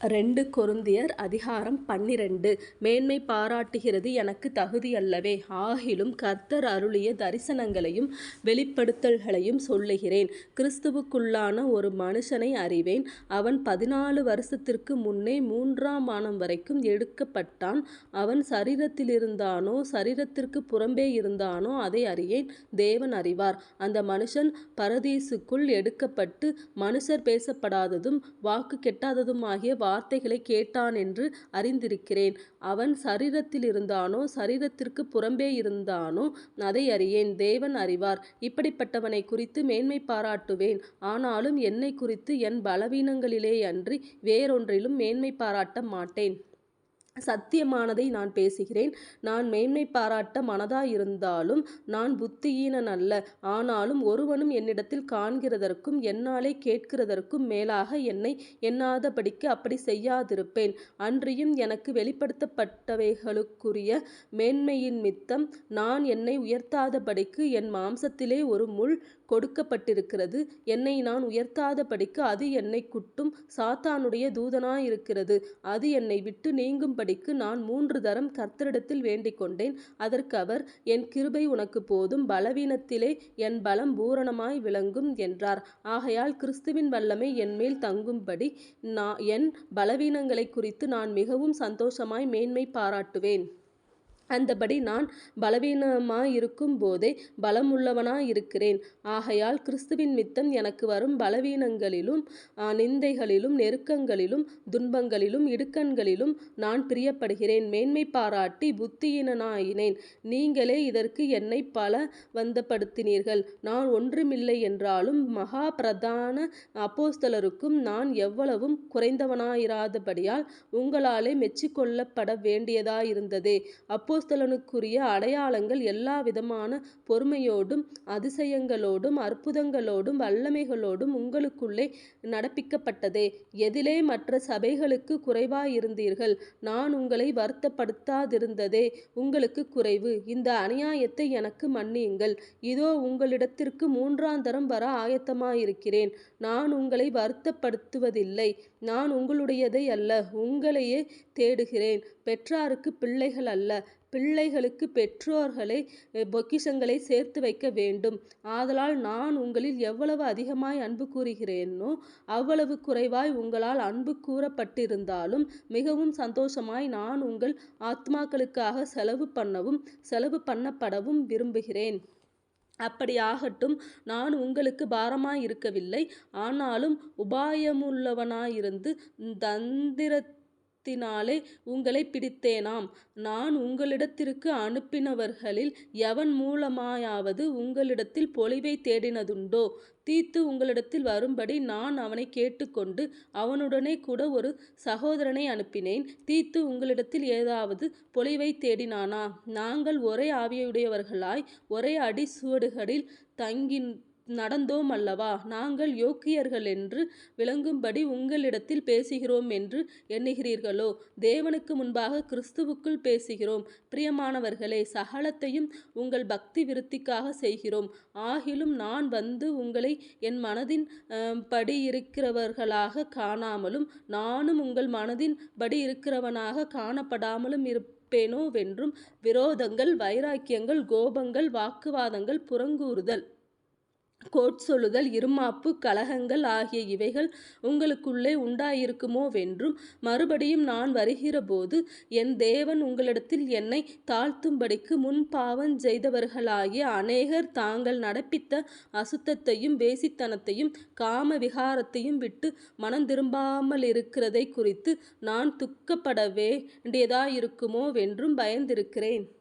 ரெண்டு கொருந்தியர் அதிகாரம் பன்னிரண்டு மேன்மை பாராட்டுகிறது எனக்கு தகுதியல்லவே. ஆகிலும் கர்த்தர் அருளிய தரிசனங்களையும் வெளிப்படுத்தல்களையும் சொல்லுகிறேன். கிறிஸ்துவுக்குள்ளான ஒரு மனுஷனை அறிவேன். அவன் பதினாலு வருஷத்திற்கு முன்னே மூன்றாம் வானம்வரைக்கும் எடுக்கப்பட்டான். அவன் சரீரத்திலிருந்தானோ புறம்பே இருந்தானோ அதை அறியேன் தேவன் அறிவார். அந்த மனுஷன் பரதீசுக்குள் எடுக்கப்பட்டு மனுஷர் பேசப்படாததும் வாக்கு வார்த்தைகளை வார்த்தைகளைக் கேட்டானென்று அறிந்திருக்கிறேன். அவன் சரீரத்திலிருந்தானோ புறம்பே இருந்தானோ அதை அறியேன் தேவன் அறிவார். இப்படிப்பட்டவனை குறித்து மேன்மை பாராட்டுவேன். ஆனாலும் என்னை குறித்து என் பலவீனங்களிலேயன்றி வேறொன்றிலும் மேன்மை பாராட்ட மாட்டேன். சத்தியமானதை நான் பேசுகிறேன். நான் மேன்மை பாராட்ட மனதாயிருந்தாலும் நான் புத்தியீனன் அல்ல ஆனாலும் ஒருவனும் என்னிடத்தில் காண்கிறதற்கும் என்னாலே கேட்கிறதற்கும் மேலாக என்னை எண்ணாதபடிக்கு அப்படி செய்யாதிருப்பேன். அன்றியும் எனக்கு வெளிப்படுத்தப்பட்டவைகளுக்குரிய மேன்மையினிமித்தம் நான் என்னை உயர்த்தாதபடிக்கு என் மாம்சத்திலே ஒரு முள் கொடுக்கப்பட்டிருக்கிறது. என்னை நான் உயர்த்தாதபடிக்கு அது என்னை குட்டும் சாத்தானுடைய தூதனாயிருக்கிறது. அது என்னை விட்டு நீங்கும்படிக்கு நான் மூன்று தரம் கர்த்தரிடத்தில் வேண்டிக்கொண்டேன். அதற்கு அவர் என் கிருபை உனக்கு போதும் பலவீனத்திலே என் பலம் பூரணமாய் விளங்கும் என்றார். ஆகையால் கிறிஸ்துவின் வல்லமை என்மேல் தங்கும்படி நான் என் பலவீனங்களைக் குறித்து நான் மிகவும் சந்தோஷமாய் மேன்மை பாராட்டுவேன். அந்தபடி நான் பலவீனமாயிருக்கும்போதே பலமுள்ளவனாயிருக்கிறேன். ஆகையால் கிறிஸ்துவினிமித்தம் எனக்கு வரும் பலவீனங்களிலும் நிந்தைகளிலும் நெருக்கங்களிலும் துன்பங்களிலும் இடுக்கண்களிலும் நான் பிரியப்படுகிறேன். மேன்மை பாராட்டி புத்தியினனாயினேன் நீங்களே இதற்கு என்னை பல வந்தப்படுத்தினீர்கள் நான் ஒன்றுமில்லை என்றாலும் மகா பிரதான அப்போஸ்தலருக்கும் நான் எவ்வளவும் குறைந்தவனாயிராதபடியால் உங்களாலே மெச்சிக்கொள்ளப்பட வேண்டியதாயிருந்ததே. அப்போ அப்போஸ்தலனுக்குரிய அடையாளங்கள் எல்லாவிதமான பொறுமையோடும் அதிசயங்களோடும் அற்புதங்களோடும் வல்லமைகளோடும் உங்களுக்குள்ளே நடப்பிக்கப்பட்டதே. எதிலே மற்ற சபைகளுக்கு குறைவாயிருந்தீர்கள்? நான் உங்களை வருத்தப்படுத்தாதிருந்ததே உங்களுக்கு குறைவு. இந்த அநியாயத்தை எனக்கு மன்னியுங்கள். இதோ உங்களிடத்திற்கு மூன்றாந்தரம் வர ஆயத்தமாயிருக்கிறேன். நான் உங்களை வருத்தப்படுத்துவதில்லை. நான் உங்களுடையதை அல்ல உங்களையே தேடுகிறேன். பெற்றாருக்கு பிள்ளைகள் அல்ல பிள்ளைகளுக்கு பெற்றோர்களை பொக்கிஷங்களை சேர்த்து வைக்க வேண்டும். ஆதலால் நான் உங்களில் எவ்வளவு அதிகமாய் அன்பு கூறுகிறேனோ அவ்வளவு குறைவாய் உங்களால் அன்பு கூறப்பட்டிருந்தாலும் மிகவும் சந்தோஷமாய் நான் உங்கள் ஆத்மாக்களுக்காக செலவு பண்ணவும் செலவு பண்ணப்படவும் விரும்புகிறேன். அப்படியாகட்டும் நான் உங்களுக்குப் பாரமாயிருக்கவில்லை. ஆனாலும் உபாயமுள்ளவனாயிருந்து தந்திரத்தினாலே உங்களைப் பிடித்தேனாம். நான் உங்களிடத்திற்கு அனுப்பினவர்களில் எவன் மூலமாயாவது உங்களிடத்தில் பொலிவைத் தேடினதுண்டோ? தீத்து உங்களிடத்தில் வரும்படி நான் அவனைக் கேட்டுக்கொண்டு அவனுடனே கூட ஒரு சகோதரனை அனுப்பினேன். தீத்து உங்களிடத்தில் ஏதாவது பொழிவைத் தேடினானா? நாங்கள் ஒரே ஆவியுடையவர்களாய் ஒரே அடிச்சுவடுகளில் நடந்தோம் அல்லவா நாங்கள் யோக்கியர்கள் என்று விளங்கும்படி உங்களிடத்தில் பேசுகிறோம் என்று எண்ணுகிறீர்களோ? தேவனுக்கு முன்பாக கிறிஸ்துவுக்குள் பேசுகிறோம். பிரியமானவர்களே சகலத்தையும் உங்கள் பக்தி விருத்திக்காக செய்கிறோம். ஆகிலும் நான் வந்து உங்களை என் மனதின் படி இருக்கிறவர்களாக காணாமலும் நானும் உங்கள் மனதின் படி இருக்கிறவனாக காணப்படாமலும் படியிருக்கிறவனாகக் பேனோவென்றும் விரோதங்கள் வைராக்கியங்கள் கோபங்கள் வாக்குவாதங்கள் புறங்கூறுதல் கோட்சொல்லுதல் இருமாப்பு கலகங்கள் ஆகிய இவைகள் உங்களுக்குள்ளே உண்டாயிருக்குமோவென்றும் மறுபடியும் நான் வருகிறபோது என் தேவன் உங்களிடத்தில் என்னை தாழ்த்தும்படிக்கு முன் பாவஞ்செய்தவர்களாகிய அநேகர் தாங்கள் நடப்பித்த அசுத்தத்தையும் வேசித்தனத்தையும் காம விகாரத்தையும் விட்டு மனந்திரும்பாமலிருக்கிறதைக் குறித்து நான் துக்கப்பட வேண்டியதாயிருக்குமோவென்றும் பயந்திருக்கிறேன்.